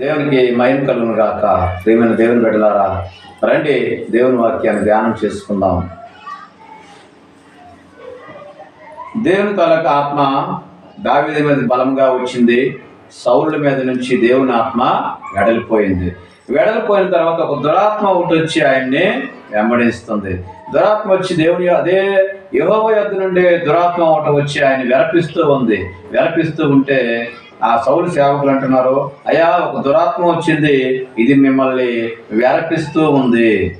దేవునికి మహిమ కలుగును గాక. ప్రియమైన దేవుని బిడ్డలారా రండి దేవుని వాక్యాన్ని ధ్యానం చేసుకుందాం. దేవుని తలక ఆత్మ దావీదు మీద బలంగా వచ్చింది. సౌళ్ళ మీద నుంచి దేవుని ఆత్మ వెడలిపోయింది. వెడలిపోయిన తర్వాత ఒక దురాత్మ ఒకటి వచ్చి ఆయన్ని వెంబడిస్తుంది. దురాత్మ వచ్చి దేవుని అదే యహోవ యొద్ నుండి దురాత్మ ఒకటి వచ్చి ఆయన వెరపిస్తూ ఉంది. వెరపిస్తూ ఉంటే ఆ సౌలు సేవకులు అంటున్నారు అయ్యా ఒక దురాత్మ వచ్చింది. ఇది మిమ్మల్ని వ్యారపిస్తూ ఉంది.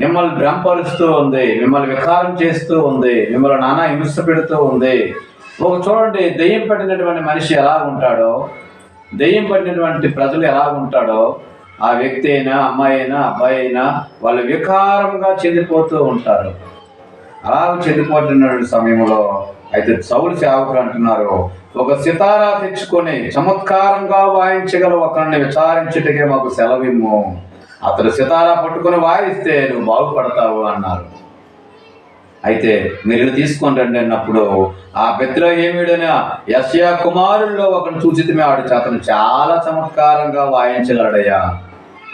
మిమ్మల్ని భ్రమపరుస్తూ ఉంది. మిమ్మల్ని వికారం చేస్తూ ఉంది. మిమ్మల్ని నానా హింస పెడుతూ ఉంది. ఒక చూడండి దెయ్యం పట్టినటువంటి మనిషి ఎలా ఉంటాడో? దెయ్యం పట్టినటువంటి ప్రజలు ఎలా ఉంటాడో? ఆ వ్యక్తి అయినా అమ్మాయి అయినా అబ్బాయి అయినా వాళ్ళు వికారంగా చెందిపోతూ ఉంటారు. అలా చెందిపోతున్న సమయంలో అయితే చౌలు సేవకులు అంటున్నారు ఒక సితారా తెచ్చుకొని చమత్కారంగా వాయించగల ఒకరిని విచారించుటకే మాకు సెలవిమ్ము. అతడు సితారా పట్టుకొని వాయిస్తే నువ్వు బాగుపడతావు అన్నారు. అయితే మీరు తీసుకొని రండి అన్నప్పుడు ఆ బెత్తిలో ఏమిడైనా యశయా కుమారుల్లో ఒకరిని సూచితమే ఆడు అతను చాలా చమత్కారంగా వాయించగలడయ్యా.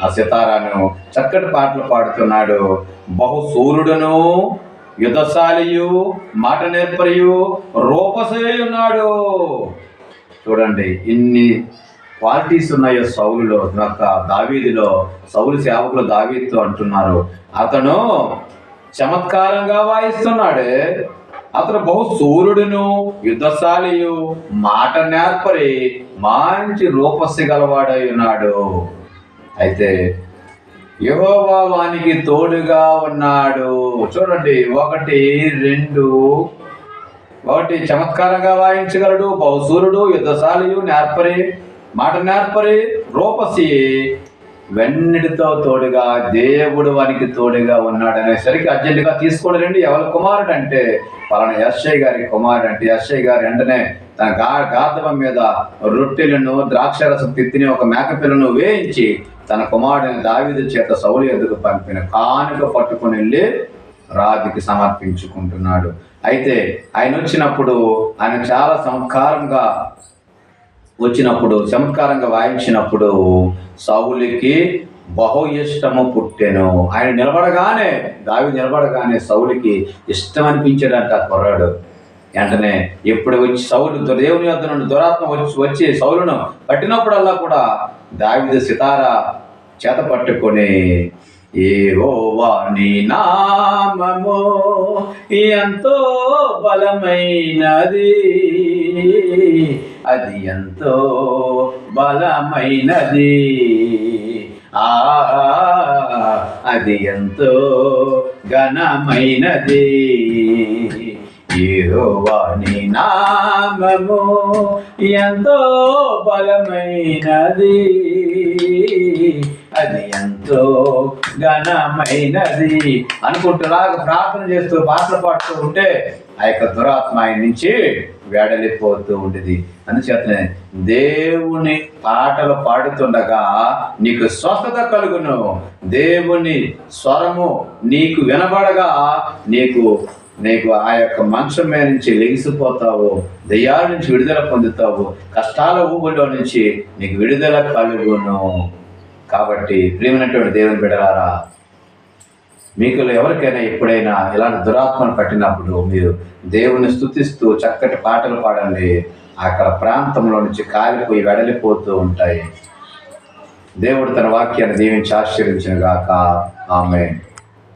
ఆ సితారాను చక్కటి పాటలు పాడుతున్నాడు. బహు సూర్యుడును యుద్ధశాలియు మాట నేర్పరియు రూపసేయున్నాడు చూడండి ఇన్ని క్వాలిటీస్ ఉన్నాయో సౌలులో యొక్క దావీదిలో సౌలు సేవకులు దావీదితో అంటున్నారు. అతను చమత్కారంగా వాయిస్తున్నాడే. అతను బహు సూర్యుడును యుద్ధశాలియు మాట నేర్పరి మంచి రూపస్సి గలవాడై ఉన్నాడు. అయితే యెహోవా వానికి తోడుగా ఉన్నాడు. చూడండి ఒకటి రెండు ఒకటి చమత్కారంగా వాయించగలడు బహుసూరుడు యుద్ధశాలియు నేర్పరి మాట నేర్పరి రూపసి వెన్నిటితో తోడుగా దేవుడు వానికి తోడుగా ఉన్నాడు అనేసరికి అర్జెంటుగా తీసుకొని రండి ఎవరి కుమారుడు అంటే పలానా ఎస్ఐ గారి కుమారుడు అంటే ఎస్ఐ గారు వెంటనే తన గా గాధవం మీద రొట్టెలను ద్రాక్షరసం తిత్తిని ఒక మేకపిల్లను వేయించి తన కుమారుడిని దావిది చేత సౌలు ఎదుగు పంపిన కానుక పట్టుకొని వెళ్ళి రాజుకి సమర్పించుకుంటున్నాడు. అయితే ఆయన వచ్చినప్పుడు ఆయన చాలా సంస్కారంగా వచ్చినప్పుడు చమత్కారంగా వాయించినప్పుడు సౌలికి బహు ఇష్టము పుట్టెను. ఆయన నిలబడగానే దావి నిలబడగానే సౌలికి ఇష్టం అనిపించాడంట ఆ కుర్రాడు. వెంటనే ఎప్పుడు వచ్చి సౌలు దేవుని యొద్ నుండి దురాత్మ వచ్చి వచ్చి సౌలును పట్టినప్పుడల్లా కూడా దావిద సితార చేత పట్టుకొని ఏవోవా నీ నామము ఎంతో బలమైనది. అది ఎంతో బలమైనది. ఆ అది ఎంతో ఘనమైనది. యెహోవాని నామము ఎంతో బలమైనది. అది ఎంతో ఘనమైనది అనుకుంటులాగా ప్రార్థన చేస్తూ పాటలు పాడుతూ ఉంటే ఆ యొక్క దురాత్మ ఆయన నుంచి వేడలిపోతూ ఉండేది. అందుచేతనే దేవుని పాటలు పాడుతుండగా నీకు స్వస్థత కలుగును. దేవుని స్వరము నీకు వినబడగా నీకు నీకు ఆ యొక్క మంచం మీద నుంచి లెగిసిపోతావు. దయ్యాల నుంచి విడుదల పొందుతావు. కష్టాల ఊబులో నుంచి నీకు విడుదల కలుగును. కాబట్టి ప్రియమైనటువంటి దేవుని బిడలారా మీకు ఎవరికైనా ఎప్పుడైనా ఇలాంటి దురాత్మను పట్టినప్పుడు మీరు దేవుని స్తుతిస్తూ చక్కటి పాటలు పాడండి. అక్కడ ప్రాంతంలో నుంచి కాలిపోయి వెడలిపోతూ ఉంటాయి. దేవుడు తన వాక్యాన్ని దీవించి ఆశ్చర్యించిన గాక. ఆమె